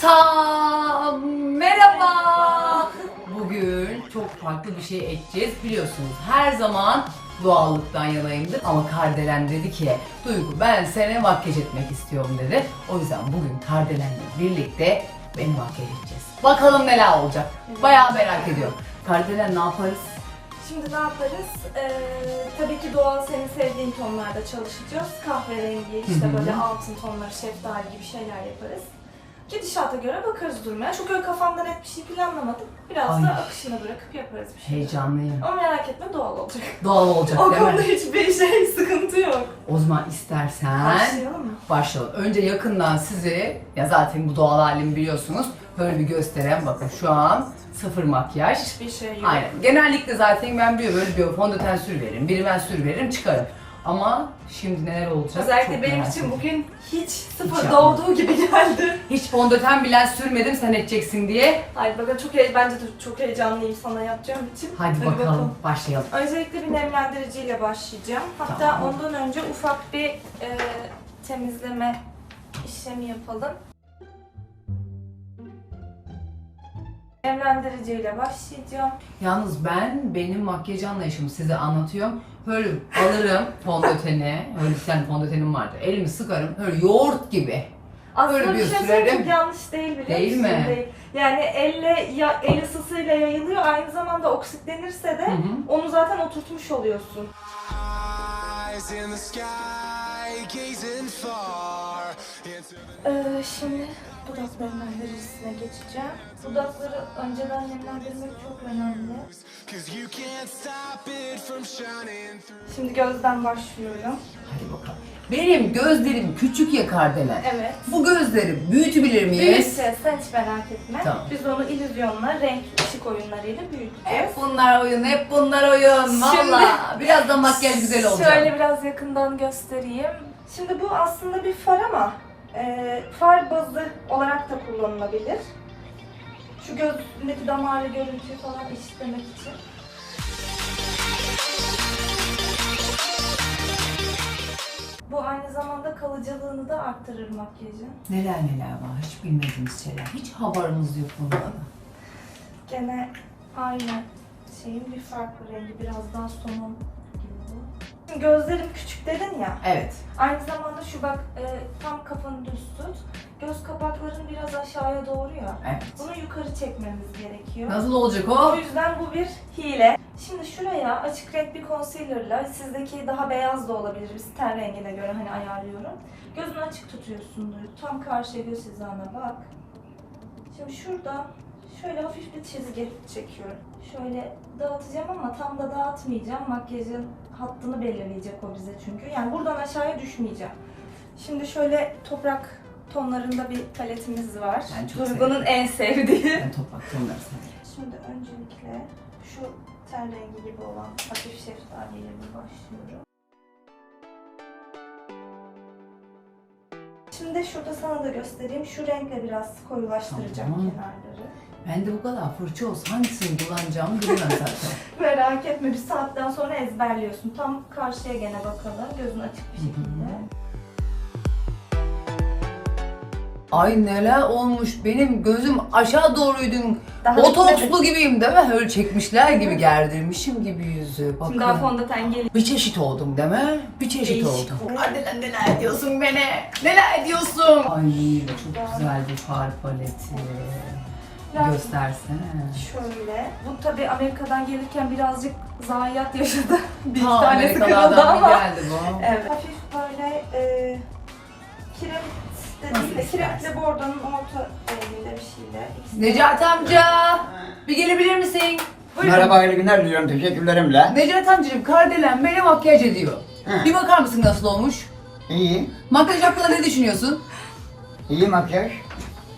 Ta merhaba. Bugün çok farklı bir şey edeceğiz. Biliyorsunuz her zaman doğallıktan yanayımdır. Ama Kardelen dedi ki Duygu ben seni makyaj etmek istiyorum dedi. O yüzden bugün Kardelen'le birlikte beni makyaj edeceğiz. Bakalım neler olacak. Bayağı merak ediyorum. Kardelen ne yaparız? Şimdi ne yaparız? Ee, tabii ki doğal senin sevdiğin tonlarda çalışacağız. Kahverengi, işte böyle altın tonları, şeftali gibi şeyler yaparız. Gidişata göre bakarız durmaya. Çok öyle kafamda net bir şey planlamadım. Biraz Ay. da akışına bırakıp yaparız bir şey. Heyecanlıyım. Ama merak etme doğal olacak. Doğal olacak o değil konuda mi? hiçbir şey sıkıntı yok. O zaman istersen Başlayalım mı? başlayalım. Önce yakından sizi, ya zaten bu doğal halimi biliyorsunuz, böyle bir göstereyim. Bakın şu an sıfır makyaj. Hiçbir şey yok. Aynen. Genellikle zaten ben biliyorum böyle bir fondöten sür veririm, biri ben sür veririm çıkarım. Ama şimdi neler olacak? Özellikle çok benim merak için ediyorum. bugün hiç sıfır Hiç doğduğu gibi geldi. Hiç fondöten bile sürmedim sen edeceksin diye. Hayır bakın çok he- bence de çok heyecanlıyım sana yapacağım için. Hadi, bakalım, başlayalım. Öncelikle bir nemlendiriciyle başlayacağım. Hatta Tamam. ondan önce ufak bir e, temizleme işlemi yapalım. Nemlendiriciyle başlayacağım. Yalnız ben benim makyaj anlayışımı size anlatıyorum. Böyle alırım fondöteni, öyle bir tane fondötenim vardı. Elimi sıkarım, böyle yoğurt gibi. Aslında Böyle bir bir şey söyleyeyim sürerim. çok yanlış değil biliyor Değil musun? mi? Değil. Yani elle ya, el ısısıyla yayılıyor aynı zamanda oksitlenirse de Hı hı. onu zaten oturtmuş oluyorsun. Eyes in the sky, gazing far into the Ee, şimdi dudak nemlendiricisine geçeceğim. Dudakları önceden nemlendirmek çok önemli. Şimdi gözden başlıyorum. Hadi bakalım. Benim gözlerim küçük ya Kardelen. Evet. Bu gözleri büyütebilir miyiz? Büyüteceğiz, sen hiç merak etme. Tamam. Biz onu illüzyonla, renk, ışık oyunlarıyla büyüteceğiz. Hep bunlar oyun, hep bunlar oyun. Valla. Biraz da makyaj güzel olacak. Şöyle biraz yakından göstereyim. Şimdi bu aslında bir far ama e, far bazı olarak da kullanılabilir. Şu gözündeki damarlı görüntüyü falan eşitlemek için. Bu aynı zamanda kalıcılığını da arttırır makyajın. Neler neler var, hiç bilmediğimiz şeyler. Hiç haberimiz yok bunlardan. Gene aynı şeyin bir farklı rengi, biraz daha. Şimdi gözlerim küçük dedin ya, Evet. aynı zamanda şu bak e, tam kafanı düz tut. Göz kapakların biraz aşağıya doğru ya. Evet. Bunu yukarı çekmemiz gerekiyor. Nasıl olacak O o? yüzden bu bir hile. Şimdi şuraya açık renk bir concealer'la, sizdeki daha beyaz da olabilir, biz ten rengine göre hani ayarlıyorum. Gözünü açık tutuyorsun, tam karşıya göz hizana bak. Şimdi şurada şöyle hafif bir çizgi çekiyorum. Şöyle dağıtacağım ama tam da dağıtmayacağım. Makyajın hattını belirleyecek o bize çünkü. Yani buradan aşağıya düşmeyeceğim. Şimdi şöyle toprak tonlarında bir paletimiz var. Ben çok Duygu'nun en sevdiği. Ben toprak tonları severim. Şimdi öncelikle şu ten rengi gibi olan hafif şeftaliyle bir başlıyorum. Şimdi şurada sana da göstereyim. Şu renkle biraz koyulaştıracağım Tamam. kenarları. Ben de bu kadar fırça olsa hangisini kullanacağımı bilmem zaten. Merak etme bir saatten sonra ezberliyorsun. Tam karşıya gene bakalım. Gözün açık bir şekilde. Ay neler olmuş benim gözüm aşağı doğruydu. Daha bitmedi. gibiyim değil mi? Öyle çekmişler gibi gerdirmişim gibi yüzü. Bakın. Şimdi daha fondöten geliyor. Bir çeşit oldum değil mi? Bir çeşit Değişik oldum. oldu. Hadi neler ediyorsun beni? Neler ediyorsun? Ay çok güzel bir far paleti. Biraz- Göstersene. Şöyle. Bu tabi Amerika'dan gelirken birazcık zayiat yaşadı. bir Ta tanesi kırıldı ama. geldi bu. Evet. Hafif böyle e, kiremit de değil de bordonun orta renginde bir şeyle. İkisi Necati amca bir gelebilir misin? Buyurun. Merhaba hayırlı günler diliyorum teşekkürlerimle. Necati amcacığım Kardelen beni makyaj ediyor. Hı. Bir bakar mısın nasıl olmuş? İyi, Makyaj hakkında ne düşünüyorsun? iyi makyaj.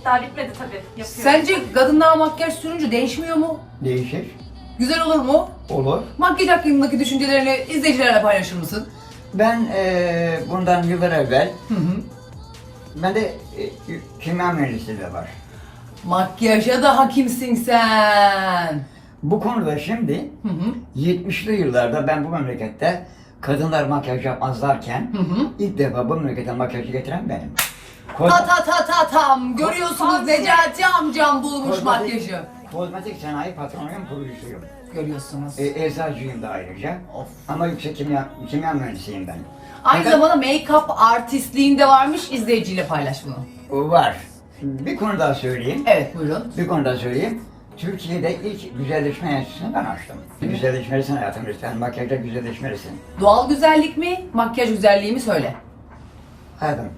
Daha bitmedi tabi. Yapıyorum. Sence kadınlar makyaj sürünce değişmiyor mu? Değişir, Güzel olur mu? olur. Makyaj hakkındaki düşüncelerini izleyicilerle paylaşır mısın? Ben eee, bundan yıllar evvel, Hı hı. bende e, kimya mühendisliği de var. Makyaja da hakimsin sen. Bu konuda şimdi Hı hı. 70'li yıllarda ben bu memlekette kadınlar makyaj yapmazlarken Hı hı. ilk defa bu memlekete makyajı getiren benim. Ta ta ta ta tam. Görüyorsunuz. Necati amcam bulmuş Kozmetik- makyajı. Kozmetik sanayi patronuyum, kurucusuyum. Görüyorsunuz. E, eczacıyım da ayrıca. Of. Ama yüksek kimya, kimya mühendisiyim ben. Aynı Fakat- zamanda make-up artistliğinde varmış. izleyiciyle paylaş bunu. O var. Bir konu daha söyleyeyim. Evet buyurun. Bir konu daha söyleyeyim. Türkiye'de ilk güzelleşme enstitüsünü ben açtım. Güzelleşmelisin hayatım lütfen. Makyajda güzelleşmelisin. Doğal güzellik mi, makyaj güzelliği mi söyle. Hayatım.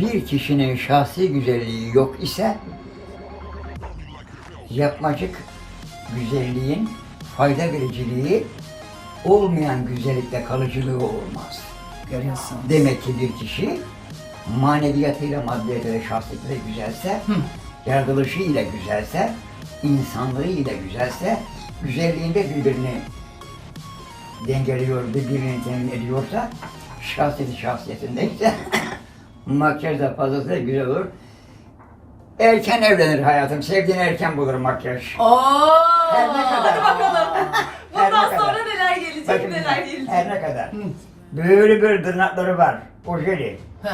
Bir kişinin şahsi güzelliği yok ise yapmacık güzelliğin fayda vericiliği olmayan güzellikte kalıcılığı olmaz. Görüyorsun. Demek ki bir kişi maneviyatıyla, maddiyatıyla, şahsiyetiyle güzelse, Hı. yaratılışıyla güzelse, insanlığıyla güzelse, güzelliğinde birbirini dengeliyor, birbirini temin ediyorsa, şahsiyeti şahsiyetindeyse, makyaj da fazlasıyla güzel olur. Erken evlenir hayatım, sevdiğini erken bulur makyaj. Oo! Her ne kadar. Hadi bakalım. Her ne Bundan kadar. sonra neler gelecek, Bakın, neler gelecek. her ne kadar. Böyle böyle tırnakları var, ojeli. Heh.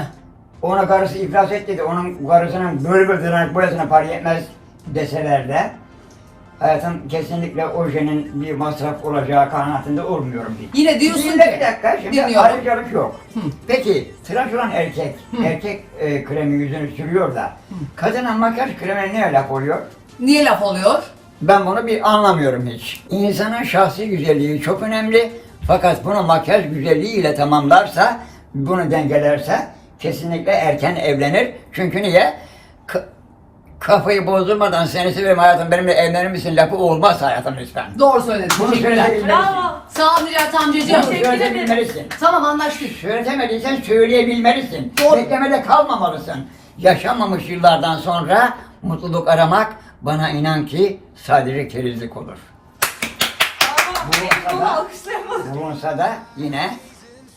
Ona karısı iflas et dedi. Onun karısının böyle bir tırnak boyasına para yetmez deseler de hayatım kesinlikle ojenin bir masraf olacağı kanaatinde olmuyorum diye. Yine diyorsun Şimdi ki- bir dakika şimdi Dinliyorum. ayrıcalık yok. Peki tıraş olan erkek, erkek e, kremi yüzünü sürüyor da kadının makyaj kremine ne laf oluyor? Niye laf oluyor? Ben bunu bir anlamıyorum hiç. İnsanın şahsi güzelliği çok önemli. Fakat bunu makyaj güzelliğiyle tamamlarsa, bunu dengelerse kesinlikle erken evlenir. Çünkü niye? Ka- kafayı bozdurmadan seni severim hayatım benimle evlenir misin lafı olmaz hayatım lütfen. Doğru söyledin. Bunu Teşekkürler. Bravo. Sağ ol Necati amcacığım. Bunu Teşekkür ederim. söyleyebilmelisin. Tamam anlaştık. Söyletemediysen söyleyebilmelisin. Doğru. Beklemede kalmamalısın. Yaşanmamış yıllardan sonra mutluluk aramak bana inan ki sadece kerizlik olur. Bravo. Bu Bunu. Bulunsa da yine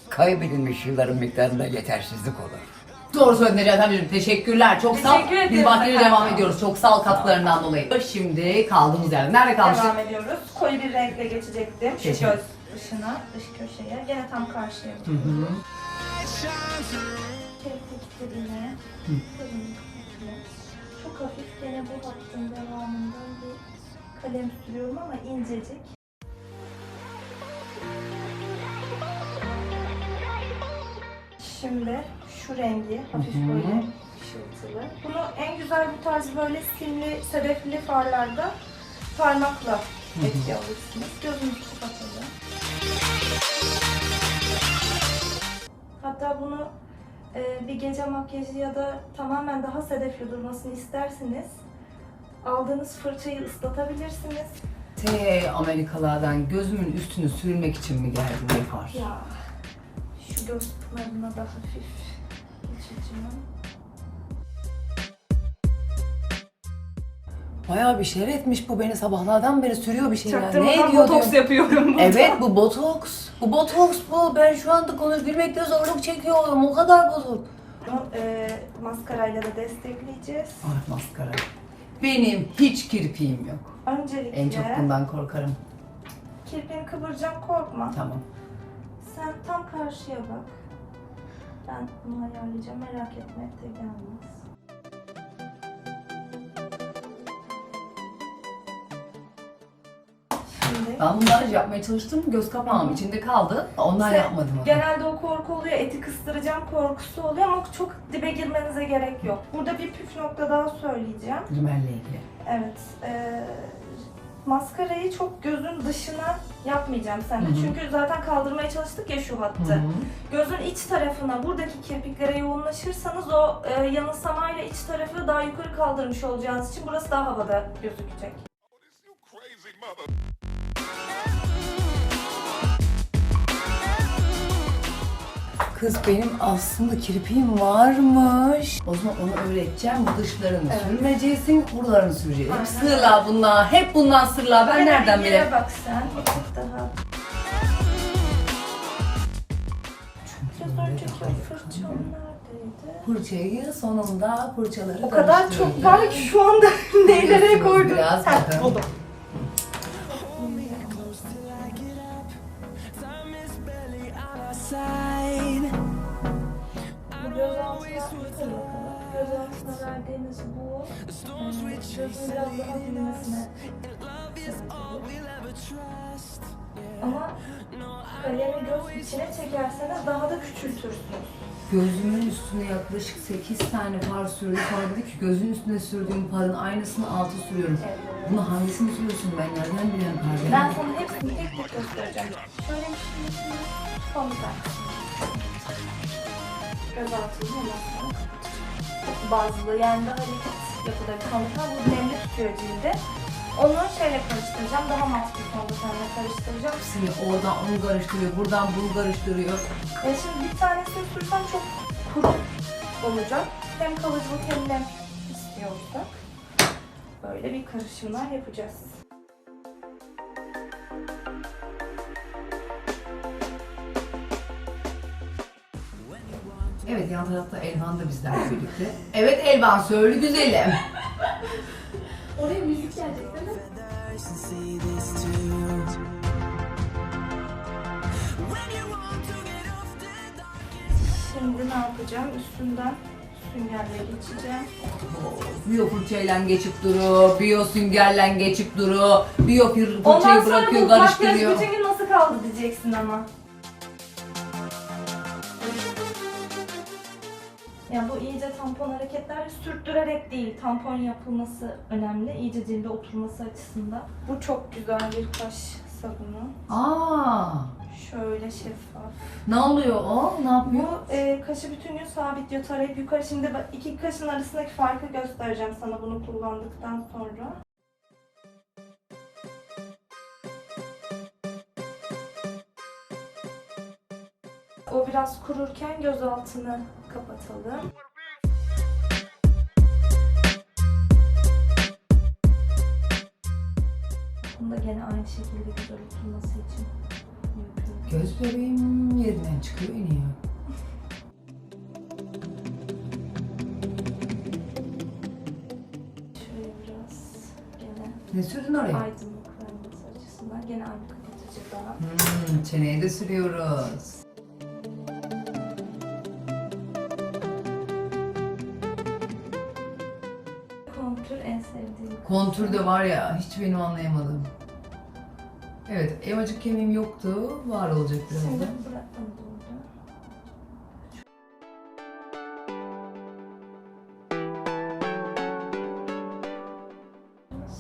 kaybedilmiş yılların miktarında yetersizlik olur. Doğru söyledin amcacığım. Teşekkürler. Çok sağ ol. Teşekkür ederim Biz efendim. devam ediyoruz. Çok sağ ol katkılarından dolayı. Şimdi kaldığımız yerde. Nerede kalmıştık? Devam ediyoruz. Koyu bir renkle geçecektim. Şu Geçelim. göz dışına, dış köşeye. Gene tam karşıya. Hı hı. Dibine. Çok hafif gene bu hattın devamından bir kalem sürüyorum ama incecik. Şimdi şu rengi hafif Hı hı. böyle ışıltılı. Bunu en güzel bu tarz böyle simli, sedefli farlarda parmakla etki alırsınız. Gözünüzü kapatalım. Hatta bunu e, bir gece makyajı ya da tamamen daha sedefli durmasını isterseniz aldığınız fırçayı ıslatabilirsiniz. T Amerikalardan gözümün üstünü sürmek için mi geldin Nefar? Ya göz pınarına da hafif geçeceğim. Bayağı bir şeyler etmiş bu beni sabahlardan beri sürüyor bir şeyler. Çaktırmadan ne diyor botoks yapıyorum burada. Evet bu botoks. Bu botoks bu. Ben şu anda konuşabilmekte zorluk çekiyorum. O kadar bozuk. Bunu e, maskarayla da destekleyeceğiz. Ay maskara. Benim hiç kirpiğim yok. Öncelikle En çok bundan korkarım. kirpiğini kıvıracağım korkma. Tamam. Sen tam karşıya bak. Ben bunu ayarlayacağım merak etme de gelmez. Şimdi Ben bunları yapmaya çalıştım. Göz kapağım içinde kaldı. Onlar İşte yapmadım onu. Genelde o korku oluyor, eti kıstıracağım korkusu oluyor ama çok dibe girmenize gerek yok. Burada bir püf nokta daha söyleyeceğim. Rimelle ilgili. Evet, eee, maskarayı çok gözün dışına yapmayacağım sende. Hı hı. Çünkü zaten kaldırmaya çalıştık ya şu hattı. Hı hı. Gözün iç tarafına, buradaki kirpiklere yoğunlaşırsanız o e, yanılsamayla iç tarafı daha yukarı kaldırmış olacağınız için burası daha havada gözükecek. Kız benim aslında kirpiğim varmış. O zaman onu öğreteceğim. Bu dışlarını Evet. sürmeyeceksin, buralarını süreceksin. Hep sırlar bunlar. Hep bundan sırlar. Ben Gene nereden yere bak sen, tık daha. Biraz önceki fırçam neredeydi? Fırçayı sonunda fırçaları O kadar çok var ki şu anda neylere Biliyorsunuz koydum. biraz bakın. buldum. Bu Bakın bakalım. Göz altına verdiğimiz bu e, gözün biraz daha büyümesine. Ama kalemi göz içine çekerseniz daha da küçültürsünüz. Gözümün üstüne yaklaşık 8 tane far sürdü. Sonra dedi ki gözün üstüne sürdüğüm farın aynısını altı sürüyorum. Evet. Bunu hangisini sürüyorsun ben nereden bileyim Ben Kardelen? sana hepsini tek tek göstereceğim. Şöyle bir şey yapayım. Bir Göz altını bazlı yani daha hareket yapıları kanıtlar. Bu nemli tutuyor cildi. Onu şeyle karıştıracağım. Daha mat bir fondötenle karıştıracağım. Hepsini oradan onu karıştırıyor, buradan bunu karıştırıyor. E şimdi bir tanesini sürsem çok kuru olacak. Hem kalıcılık hem nem istiyorsak. Böyle bir karışımlar yapacağız. Evet yan tarafta Elvan da bizlerle birlikte. Evet Elvan söyle güzelim. Oraya müzik gelecek değil mi? Şimdi ne yapacağım? Üstünden süngerle geçeceğim. Biyo fırçayla geçip duru, biyo süngerle geçip duru, biyo fır- Ondan fırçayı sonra bırakıyor, bu makyaj karıştırıyor. bütün gün nasıl kaldı diyeceksin ama. Ya bu iyice tampon hareketler sürttürerek değil, tampon yapılması önemli. İyice cilde oturması açısından. Bu çok güzel bir kaş sabunu. Aa, Şöyle şeffaf. ne oluyor o? Ne yapıyor? Bu e, kaşı bütün gün sabitliyor, tarayıp yukarı. Şimdi iki kaşın arasındaki farkı göstereceğim sana bunu kullandıktan sonra. O biraz kururken göz altını kapatalım. Bunu da gene aynı şekilde güzel oturması için yapıyorum. Göz bebeğim yerinden çıkıyor iniyor. Şöyle biraz gene Ne sürdün oraya? aydınlık vermesi açısından gene aynı kapatıcıdan. Hmm, çeneye de sürüyoruz. Kontür de var ya hiç benim anlayamadım. Evet, elmacık kemiğim yoktu. Var olacak birazdan.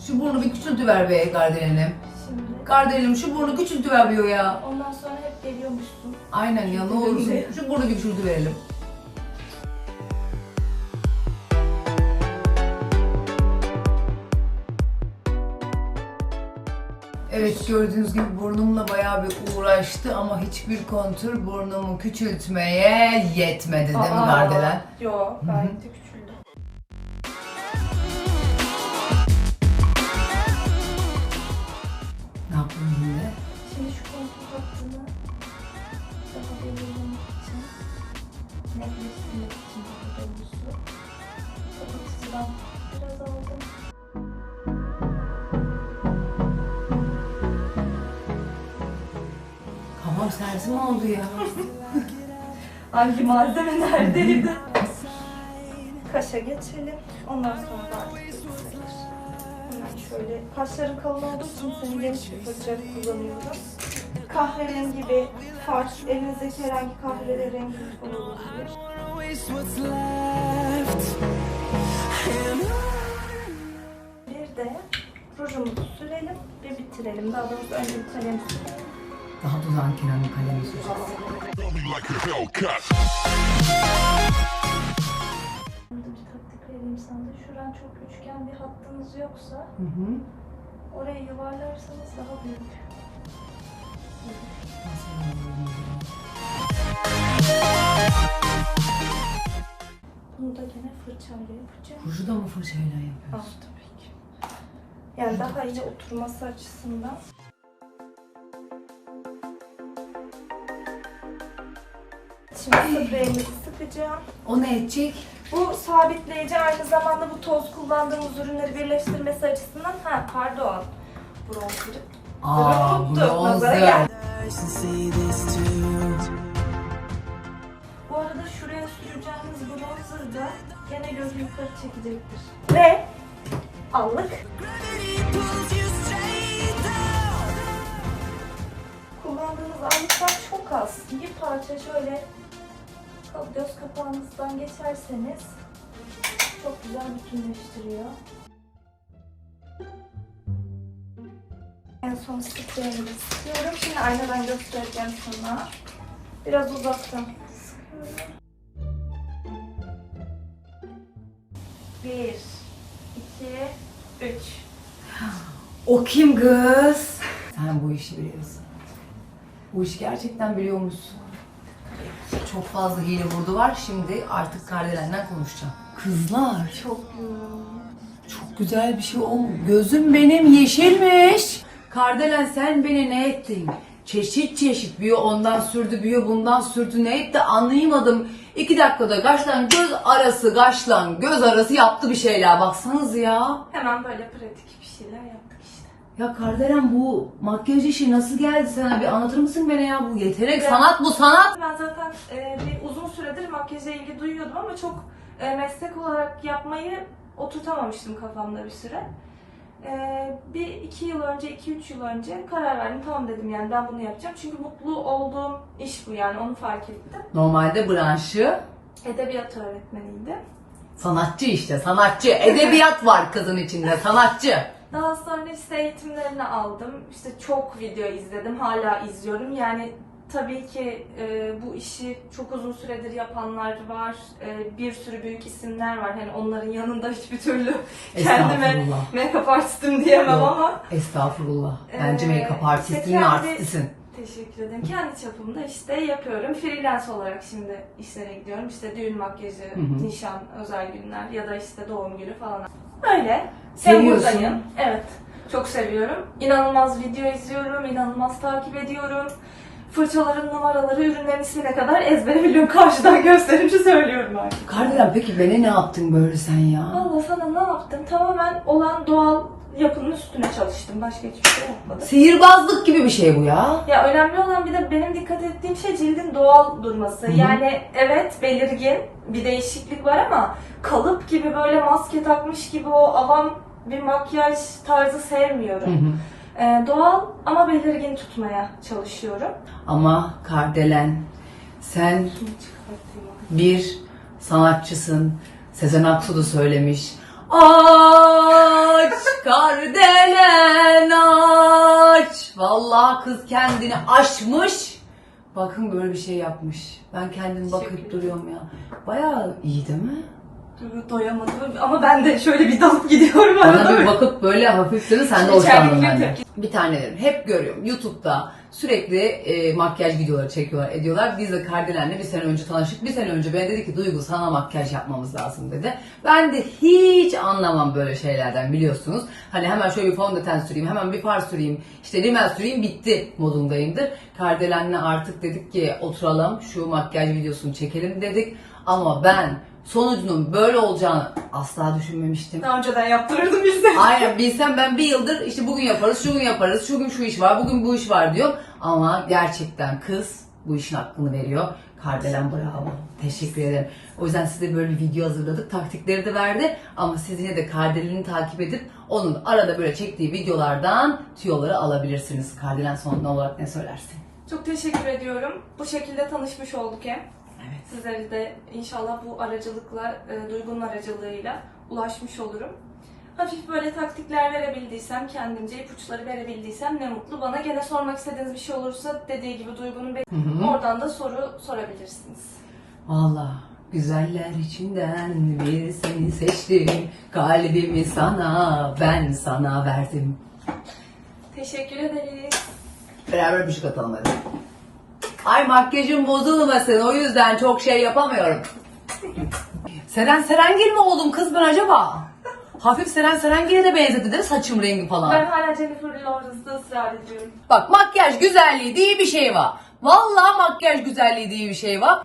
Şu burnu bir küçültüver be Gardelen'im. Şimdi Gardelen'im şu burnu küçültüver diyor ya. ondan sonra hep geliyormuşsun. Aynen ya ne olursun şu burnu bir küçültüverelim. Evet gördüğünüz gibi burnumla bayağı bir uğraştı ama hiçbir kontür burnumu küçültmeye yetmedi değil mi Gardelen? Yok gayet de küçüldü. Kafam sersi mi oldu ya? Hangi malzeme neredeydi? Kaşa geçelim. Ondan sonra da. Hemen şöyle kaşların kalın olduğu için senin geniş bir fırça kullanıyorum. Kahverengi bir far, elinizdeki herhangi kahverengi far olabilir. Bir de rujumuzu sürelim ve bitirelim. Daha doğrusu önce bir. Daha dudağın kenarını kalemi süreceğiz. Burada bir taktik vereyim sana da. Şuran çok üçgen bir hattınız yoksa Hı hı. orayı yuvarlarsanız daha büyük. Bunu da gene fırçayla yapacağım. Ruju da mı fırçayla Ah yapıyorsun? tabii ki. Yani daha iyi oturması açısından. Şimdi spreyimizi sıkacağım. O ne edecek? Bu sabitleyici aynı zamanda bu toz kullandığımız ürünleri birleştirmesi açısından ha pardon. Bronzer'ı Aa, bronzer. Bu arada şuraya süreceğiniz bronzer da gene gözü yukarı çekecektir. Ve allık. Kullandığınız allıklar çok az. Bir parça şöyle göz kapağınızdan geçerseniz çok güzel bütünleştiriyor. En son sıkıyorum. Şimdi aynadan göstereceğim sana. Biraz uzaktan. Sıkıyorum. Bir, iki, üç. O kim kız? Sen bu işi biliyorsun. Bu işi gerçekten biliyor musun? Çok fazla hile vurdu var. Şimdi artık Kardelen'den konuşacağım. Kızlar Çok çok güzel bir şey olmuş. Gözüm benim yeşilmiş. Kardelen sen beni ne ettin? Çeşit çeşit büyü ondan sürdü, büyü bundan sürdü ne etti anlayamadım. İki dakikada kaşlan göz arası kaşlan göz arası yaptı bir şeyler baksanız ya. Hemen böyle pratik bir şeyler yaptık işte. Ya Kardelen bu makyaj işi nasıl geldi sana bir anlatır mısın bana ya bu yetenek sanat bu sanat. Ben zaten e, bir uzun süredir makyaja ilgi duyuyordum ama çok e, meslek olarak yapmayı oturtamamıştım kafamda bir süre. E, bir iki yıl önce, iki üç yıl önce karar verdim. Tamam dedim yani ben bunu yapacağım. Çünkü mutlu olduğum iş bu yani onu fark ettim. Normalde branşı Edebiyat öğretmeniydi. sanatçı işte sanatçı. Edebiyat var kızın içinde sanatçı. Daha sonra işte eğitimlerini aldım. İşte çok video izledim. Hala izliyorum. Yani tabii ki e, bu işi çok uzun süredir yapanlar var. E, bir sürü büyük isimler var. Hani onların yanında hiçbir türlü kendime make-up artistim diyemem Yok. ama Estağfurullah. Bence Ee, make-up ve kendi- artistisin. teşekkür ederim. Kendi çapımda işte yapıyorum. Freelance olarak şimdi işlere gidiyorum. İşte düğün makyajı, Hı hı. nişan, özel günler ya da işte doğum günü falan. Seviyorsun. Buradayım. Evet. Çok seviyorum. İnanılmaz video izliyorum, inanılmaz takip ediyorum. Fırçaların numaraları, ürünlerin ismine kadar ezbere biliyorum. Karşıdan gösterince söylüyorum artık. Kardelen peki beni ne yaptın böyle sen ya? Valla sana ne yaptım? Tamamen olan doğal yapının üstüne çalıştım. Başka hiçbir şey yapmadım. Sihirbazlık gibi bir şey bu ya. Ya önemli olan bir de benim dikkat ettiğim şey cildin doğal durması. Yani evet belirgin bir değişiklik var ama kalıp gibi böyle maske takmış gibi o avam bir makyaj tarzı sevmiyorum. Hı hı. Ee, doğal ama belirgin tutmaya çalışıyorum. Ama Kardelen sen bir sanatçısın. Sezen Aksu da söylemiş. Aç Kardelen aç. Vallahi kız kendini aşmış. Bakın böyle bir şey yapmış. Ben kendim bakıp duruyorum ya. Bayağı iyi değil mi? Doyamadım ama ben de şöyle bir dalıp gidiyorum Bana arada. bir bakıp böyle hafif dedi sen de hoşlandın benden. Bir tane dedim. Hep görüyorum YouTube'da sürekli e, makyaj videoları çekiyorlar, ediyorlar. Biz de Kardelen'le bir sene önce tanıştık. Bir sene önce ben dedi ki Duygu sana makyaj yapmamız lazım dedi. Ben de hiç anlamam böyle şeylerden biliyorsunuz. Hani hemen şöyle bir fondöten süreyim, hemen bir far süreyim, işte rimel süreyim bitti modundayımdır. Kardelen'le artık dedik ki oturalım şu makyaj videosunu çekelim dedik. Ama ben sonucunun böyle olacağını asla düşünmemiştim. Daha önceden yaptırırdım bilsem. Aynen bilsem ben bir yıldır işte bugün yaparız, şu gün yaparız, şu gün şu iş var, bugün bu iş var diyor. Ama gerçekten kız bu işin hakkını veriyor. Kardelen bravo. Teşekkür ederim. O yüzden size böyle bir video hazırladık. Taktikleri de verdi. Ama siz yine de Kardelen'i takip edip onun arada böyle çektiği videolardan tüyoları alabilirsiniz. Kardelen son olarak ne söylersin? Çok teşekkür ediyorum. Bu şekilde tanışmış olduk hem. Evet. Sizlere de inşallah bu aracılıkla, e, duygunun aracılığıyla ulaşmış olurum. Hafif böyle taktikler verebildiysem, kendimce ipuçları verebildiysem ne mutlu bana. Gene sormak istediğiniz bir şey olursa dediği gibi duygunun be- Hı hı. oradan da soru sorabilirsiniz. Valla güzeller içinden bir seni seçtim. Kalbimi sana ben sana verdim. Teşekkür ederiz. Beraber bir şey atalım hadi. Ay makyajım bozulmasın o yüzden çok şey yapamıyorum. Seren Serengil mi oldum kız ben acaba? Hafif Seren Serengil'e de benzedi değil mi saçım rengi falan? Ben hala Jennifer Lawrence'da ısrar ediyorum. Bak makyaj güzelliği diye bir şey var. Vallahi makyaj güzelliği diye bir şey var.